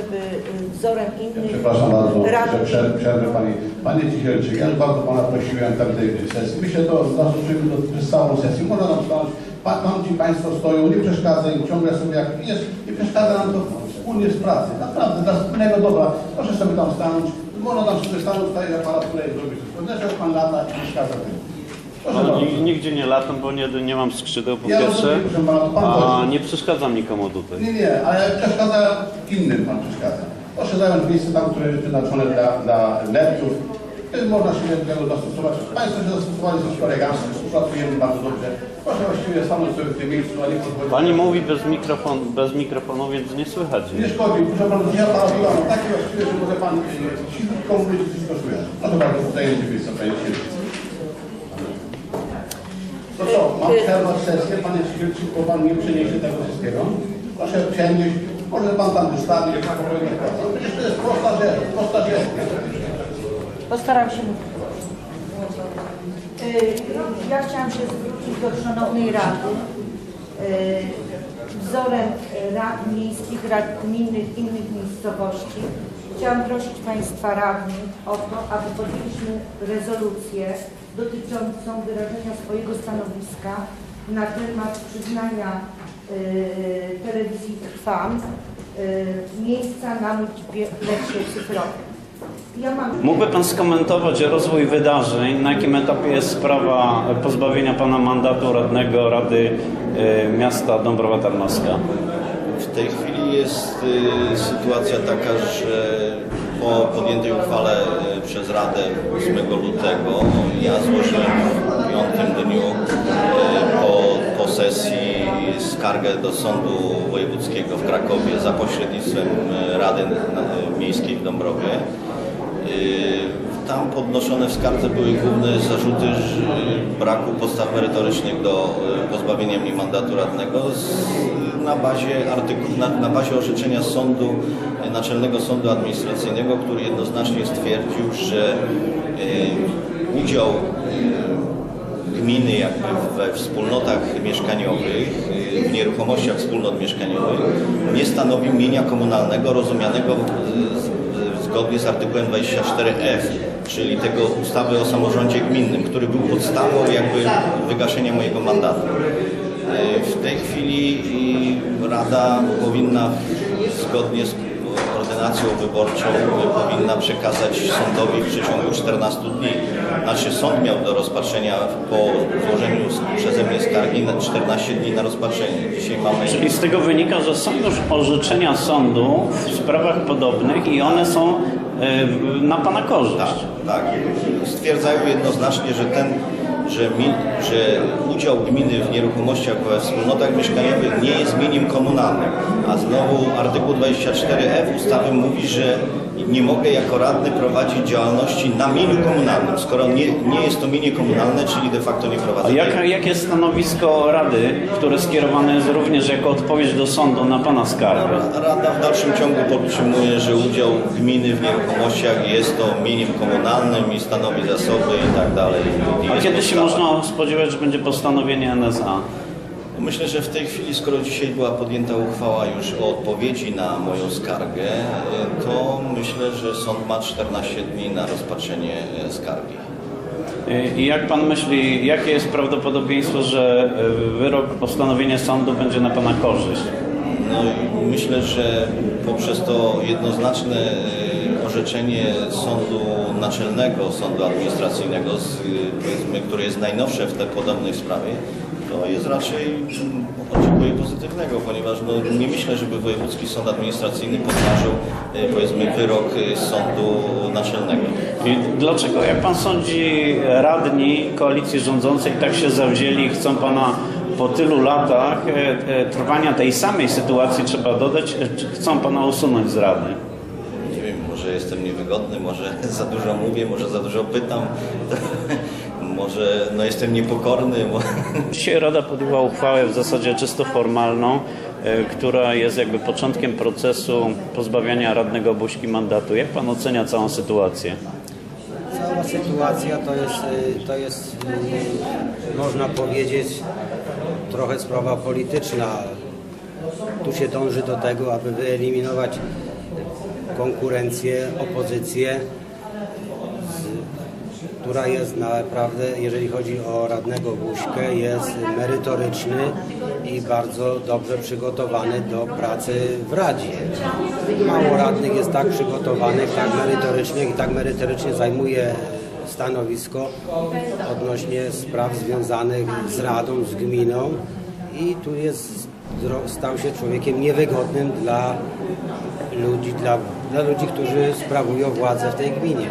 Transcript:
żeby y, wzorem innych Przepraszam bardzo, że przerwę, przerwę Pani. Panie Cichielczyk, ja bardzo Pana prosiłem tam tej sesji. Myślę, to zasłużymy do, przez całą sesję. Można nam stanąć, tam ci Państwo stoją, nie przeszkadza im, ciągle sobie jak jest, nie przeszkadza nam to wspólnie z pracy. Naprawdę, dla wspólnego dobra. Proszę sobie tam stanąć, można tam sobie stanąć, tutaj aparat, której zrobić. Podeszł Pan lata i przeszkadza tym. Proszę No, nigdzie nie latam, bo nie, nie mam skrzydeł po Ja pierwsze, rozumiem, proszę Pana, to Pan a chodzi. nie przeszkadzam nikomu tutaj. Nie, nie, ale przeszkadza innym Pan przeszkadza. Proszę zająć miejsce tam, które jest wyznaczone dla, dla lepców. Wtedy można się do tego zastosować. Państwo się zastosowali coś elegancko, współpracujemy bardzo dobrze. Proszę właściwie stanąć sobie w tym miejscu, a nie podchodzić. Pani mówi bez, mikrofon, bez mikrofonu, więc nie słychać. Nie szkodzi, proszę Pana, ja Pana mam takie właściwie, że może Pan cichutko mówić, wszystko słychać. No to bardzo tutaj jest miejsce, Panie. To co, mam przerwać sesję, Panie Cichylczyk, bo Pan nie przyniesie tego wszystkiego. Proszę przenieść, może Pan tam wystawi, jak spokojnie praca. No Przecież to jest prosta rzecz, prosta rzecz. Postaram się mówić. Y, Ja chciałam się zwrócić do Szanownej Rady. Y, Wzorem y, rad miejskich, rad gminnych innych miejscowości chciałam prosić Państwa radnych o to, aby podjęliśmy rezolucję dotyczącą wyrażenia swojego stanowiska na temat przyznania y, telewizji Trwam y, miejsca na multipleksie cyfrowym. Ja mam Mógłby Pan skomentować rozwój wydarzeń, na jakim etapie jest sprawa pozbawienia Pana mandatu radnego Rady e, Miasta Dąbrowa Tarnowska? W tej chwili jest y, sytuacja taka, że po podjętej uchwale y, przez Radę 8 lutego ja złożyłem w piątym dniu y, po, po sesji skargę do Sądu Wojewódzkiego w Krakowie za pośrednictwem y, Rady Miejskiej w Dąbrowie. Tam podnoszone w skardze były główne zarzuty braku podstaw merytorycznych do y, pozbawienia mnie mandatu radnego z, na bazie artykułu, na, na bazie orzeczenia sądu, y, Naczelnego Sądu Administracyjnego, który jednoznacznie stwierdził, że udział gminy jakby we wspólnotach mieszkaniowych, w nieruchomościach wspólnot mieszkaniowych nie stanowi mienia komunalnego rozumianego zgodnie z artykułem 24f, czyli tego ustawy o samorządzie gminnym, który był podstawą jakby wygaszenia mojego mandatu. Y, W tej chwili Rada powinna zgodnie z ordynacją wyborczą powinna przekazać sądowi w przeciągu 14 dni. Znaczy sąd miał do rozpatrzenia po złożeniu przeze mnie skargi na 14 dni na rozpatrzenie. Dzisiaj mamy... Czyli z tego wynika, że są już orzeczenia sądu w sprawach podobnych i one są e, na Pana korzyść. Tak, tak. Stwierdzają jednoznacznie, że ten, że, że udział gminy w nieruchomościach we wspólnotach mieszkaniowych nie jest mieniem komunalnym. A znowu artykuł 24f ustawy mówi, że nie mogę jako radny prowadzić działalności na mieniu komunalnym, skoro nie, nie jest to mienie komunalne, czyli de facto nie prowadzę. A jak, jakie jest stanowisko Rady, które skierowane jest również jako odpowiedź do sądu na Pana skargę? Rada w dalszym ciągu podtrzymuje, że udział gminy w nieruchomościach jest to mieniem komunalnym i stanowi zasoby i tak dalej. A kiedy się można spodziewać, że będzie postanowienie NSA? Myślę, że w tej chwili, skoro dzisiaj była podjęta uchwała już o odpowiedzi na moją skargę, y, to myślę, że sąd ma 14 dni na rozpatrzenie y, skargi. I jak Pan myśli, jakie jest prawdopodobieństwo, że e, wyrok, postanowienie sądu będzie na Pana korzyść? No myślę, że poprzez to jednoznaczne orzeczenie Sądu Naczelnego, Sądu Administracyjnego, z, które jest najnowsze w tej podobnej sprawie, to jest raczej oczekuję pozytywnego, ponieważ no, nie myślę, żeby Wojewódzki Sąd Administracyjny podważył y, powiedzmy wyrok y, Sądu Naczelnego. I dlaczego, jak Pan sądzi, radni koalicji rządzącej tak się zawzięli i chcą Pana po tylu latach e, e, trwania tej samej sytuacji, trzeba dodać, e, chcą Pana usunąć z Rady? Nie wiem, może jestem niewygodny, może za dużo mówię, może za dużo pytam, może no, jestem niepokorny. Bo... Dzisiaj Rada podjęła uchwałę w zasadzie czysto formalną, e, która jest jakby początkiem procesu pozbawiania radnego Buźki mandatu. Jak Pan ocenia całą sytuację? Cała sytuacja to jest, y, to jest y, można powiedzieć, trochę sprawa polityczna. Tu się dąży do tego, aby wyeliminować konkurencję, opozycję, która jest naprawdę, jeżeli chodzi o radnego Buźkę, jest merytoryczny i bardzo dobrze przygotowany do pracy w Radzie. Mało radnych jest tak przygotowanych, tak merytorycznych i tak merytorycznie zajmuje stanowisko odnośnie spraw związanych z Radą, z gminą i tu jest, stał się człowiekiem niewygodnym dla ludzi, dla, dla ludzi, którzy sprawują władzę w tej gminie.